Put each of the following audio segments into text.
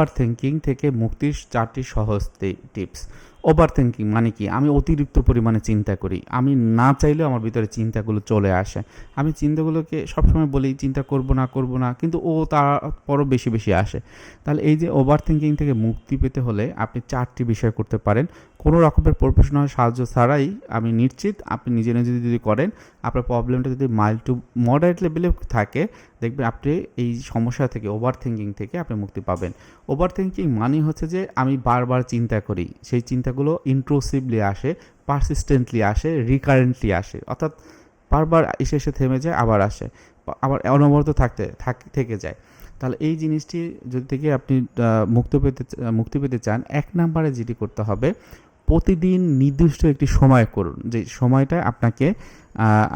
Over thinking থেকে মুক্তির চারটি সহজ টিপস ওভার থিঙ্কিং মানে কি? আমি অতিরিক্ত পরিমাণে চিন্তা করি। আমি না চাইলেও আমার ভিতরে চিন্তাগুলো চলে আসে। আমি চিন্তাগুলোকে সবসময় বলি, চিন্তা করব না করব না। কিন্তু ও তারপরও বেশি বেশি আসে। তাহলে এই যে ওভার থিঙ্কিং থেকে মুক্তি পেতে হলে আপনি চারটি বিষয় করতে পারেন। কোনো রকমের প্রফেশনাল সাহায্য ছাড়াই আমি নিশ্চিত আপনি নিজে নিজে যদি করেন, আপনার প্রবলেমটা যদি মাইল্ড টু মডারেট লেভেলে থাকে, দেখবেন আপনি এই সমস্যা থেকে ওভার থিঙ্কিং থেকে আপনি মুক্তি পাবেন। ওভার থিঙ্কিং মানে হচ্ছে যে আমি বারবার চিন্তা করি, সেই চিন্তাগুলো ইন্ট্রোসিভলি আসে পারসিস্টেন্টলি আসে রিকারেন্টলি আসে, অর্থাৎ বারবার এসে এসে থেমে যায়, আবার আসে, আবার অনবরত থাকতে, থাক যায়। তাহলে এই জিনিসটি যদি থেকে আপনি মুক্ত পেতে, মুক্তি পেতে চান, এক নম্বরে যেটি করতে হবে প্রতিদিন নির্দিষ্ট একটি সময় করুন। যে সময়টা আপনাকে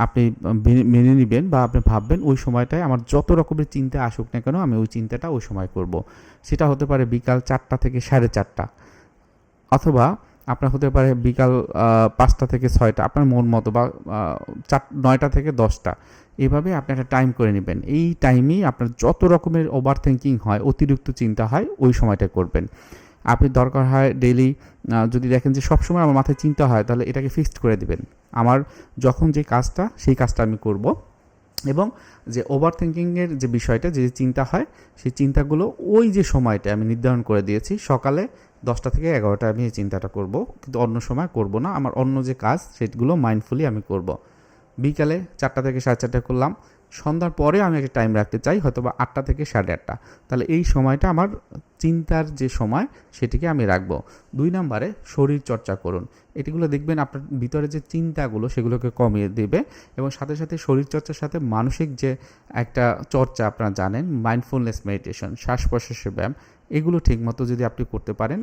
আপনি মেনে নেবেন বা আপনি ভাববেন ওই সময়টায় আমার যত রকমের চিন্তা আসুক না কেন আমি ওই চিন্তাটা ওই সময় করব। সেটা হতে পারে বিকাল চারটা থেকে সাড়ে চারটা। অথবা আপনার হতে পারে বিকাল পাঁচটা থেকে ছয়টা, আপনার মন মতো বা চার, নয়টা থেকে দশটা। এভাবে আপনি একটা টাইম করে নেবেন। এই টাইমেই আপনার যত রকমের ওভার থিঙ্কিং হয়, অতিরিক্ত চিন্তা হয়, ওই সময়টা করবেন। আপনি দরকার হয় ডেইলি যদি দেখেন যে সবসময় আমার মাথায় চিন্তা হয়, তাহলে এটাকে ফিক্সড করে দিবেন। আমার যখন যে কাজটা, সেই কাজটা আমি করব। এবং যে ওভার থিঙ্কিংয়ের যে বিষয়টা, যে চিন্তা হয়, সেই চিন্তাগুলো ওই যে সময়টা আমি নির্ধারণ করে দিয়েছি, সকালে দশটা থেকে এগারোটা আমি এই চিন্তাটা করব। কিন্তু অন্য সময় করব না, আমার অন্য যে কাজ, সেগুলো মাইন্ডফুলি আমি করব। বিকালে চারটা থেকে সাড়ে চারটা করলাম। সন্ধ্যার পরে আমি একটা টাইম রাখতে চাই হয়তো বা আটটা থেকে সাড়ে আটটা। তাহলে এই সময়টা আমার চিন্তার যে সময়, সেটিকে আমি রাখব। দুই নম্বরে শরীর চর্চা করুন। এটিগুলো দেখবেন আপনার ভিতরে যে চিন্তাগুলো, সেগুলোকে কমিয়ে দেবে এবং সাথে সাথে শরীরচর্চার সাথে মানসিক যে একটা চর্চা আপনারা জানেন মাইন্ডফুলনেস মেডিটেশন শ্বাস প্রশ্বাসের ব্যায়াম, এগুলো ঠিকমতো যদি আপনি করতে পারেন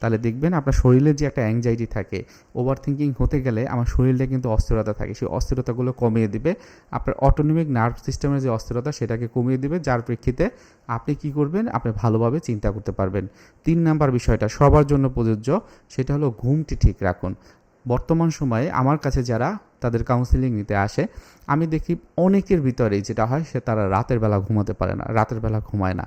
তাহলে দেখবেন আপনার শরীরে যে একটা অ্যাংজাইটি থাকে ওভার থিঙ্কিং হতে গেলে আমার শরীরে কিন্তু অস্থিরতা থাকে। সেই অস্থিরতাগুলো কমিয়ে দিবে। আপনার অটোনমিক নার্ভ সিস্টেমের যে অস্থিরতা, সেটাকে কমিয়ে দিবে। যার প্রেক্ষিতে আপনি কি করবেন? আপনি ভালোভাবে চিন্তা করতে পারবেন। তিন নাম্বার বিষয়টা সবার জন্য প্রযোজ্য, সেটা হলো ঘুমটি ঠিক রাখুন। বর্তমান সময়ে আমার কাছে যারা তাদের কাউন্সিলিং নিতে আসে, আমি দেখি অনেকের ভিতরেই যেটা হয়, সে তারা রাতের বেলা ঘুমাতে পারে না, রাতের বেলা ঘুমায় না।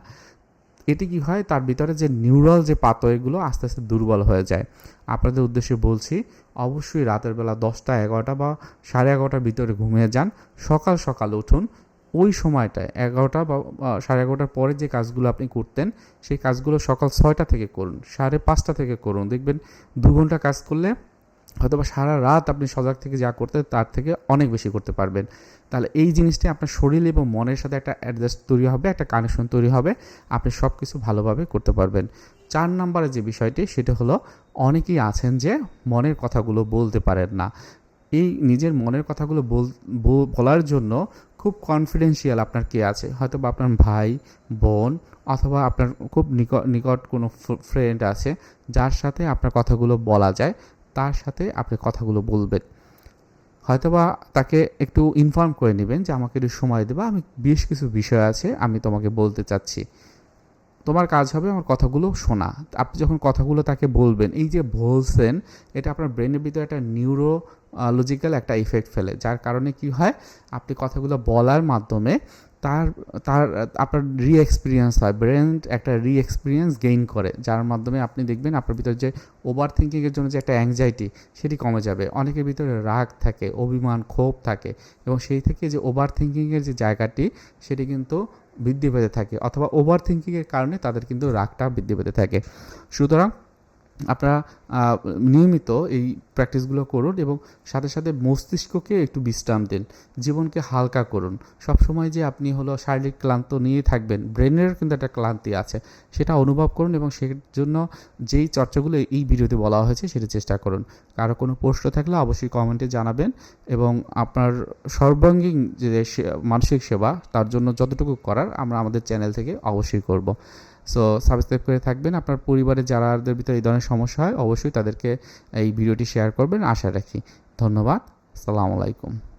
এটি কি হয়? তার ভিতরে যে নিউরাল যে পাতয়গুলো আস্তে আস্তে দুর্বল হয়ে যায়। আপনাদের উদ্দেশ্যে বলছি, অবশ্যই রাতের বেলা দশটা এগারোটা বা সাড়ে এগারোটার ভিতরে ঘুমিয়ে যান। সকাল সকাল উঠুন। ওই সময়টায় এগারোটা বা সাড়ে এগারোটার পরে যে কাজগুলো আপনি করতেন, সেই কাজগুলো সকাল ছয়টা থেকে করুন, সাড়ে পাঁচটা থেকে করুন। দেখবেন দু ঘণ্টা কাজ করলে হয়তো বা সারা রাত আপনি সজাগ থেকে যা করতে তার থেকে অনেক বেশি করতে পারবেন। তাহলে এই জিনিসটি আপনার শরীর এবং মনের সাথে একটা অ্যাডজাস্ট তৈরি হবে, একটা কানেকশন তৈরি হবে, আপনি সব কিছু ভালোভাবে করতে পারবেন। চার নম্বরে যে বিষয়টি, সেটা হলো অনেকেই আছেন যে মনের কথাগুলো বলতে পারেন না। এই নিজের মনের কথাগুলো বলার জন্য খুব কনফিডেন্সিয়াল আপনার কে আছে? হয়তো বা আপনার ভাই, বোন অথবা আপনার খুব নিকট নিকট কোনো ফ্রেন্ড আছে, যার সাথে আপনার কথাগুলো বলা যায়। তার সাথে আপনি কথাগুলো বলবেন। হয়তোবা তাকে একটু ইনফর্ম করে নেবেন যে আমাকে একটু সময় দেবা, আমি বেশ কিছু বিষয় আছে, আমি তোমাকে বলতে চাচ্ছি। তোমার কাজ হবে আমার কথাগুলো শোনা। আপনি যখন কথাগুলো তাকে বলবেন, এই যে বলছেন, এটা আপনার ব্রেনের ভিতরে একটা নিউরো লজিক্যাল একটা ইফেক্ট ফেলে। যার কারণে কি হয়, আপনি কথাগুলো বলার মাধ্যমে তার তার, আপনার রি এক্সপিরিয়েন্স হয়। ব্রেন একটা রি এক্সপিরিয়েন্স গেইন করে, যার মাধ্যমে আপনি দেখবেন আপনার ভিতরে যে ওভার থিঙ্কিংয়ের জন্য যে একটা অ্যাংজাইটি সেটি কমে যাবে। অনেকের ভিতরে রাগ থাকে, অভিমান, ক্ষোভ থাকে এবং সেই থেকে যে ওভার থিঙ্কিংয়ের যে জায়গাটি, সেটি কিন্তু বৃদ্ধি পেতে থাকে অথবা ওভার থিঙ্কিংয়ের কারণে তাদের কিন্তু রাগটা বৃদ্ধি পেতে থাকে। সুতরাং আপনারা নিয়মিত এই প্র্যাকটিসগুলো করুন এবং সাথে সাথে মস্তিষ্ককে একটু বিশ্রাম দিন, জীবনকে হালকা করুন। সবসময় যে আপনি হলো শারীরিক ক্লান্ত নিয়ে থাকবেন, ব্রেনের কিন্তু একটা ক্লান্তি আছে, সেটা অনুভব করুন এবং সেই জন্য যেই চর্চাগুলো এই ভিডিওতে বলা হয়েছে সেটা চেষ্টা করুন। কারও কোনো প্রশ্ন থাকলে অবশ্যই কমেন্টে জানাবেন এবং আপনার সর্বাঙ্গীন যে মানসিক সেবা তার জন্য যতটুকু করার আমরা আমাদের চ্যানেল থেকে অবশ্যই করব। সো সাবস্ক্রাইব করে থাকবেন। আপনার পরিবারে যারাদের ভিতরে এই ধরনের সমস্যা হয়, অবশ্যই তাদেরকে এই ভিডিওটি শেয়ার করবেন। আশা রাখি। ধন্যবাদ। সালাম আলাইকুম।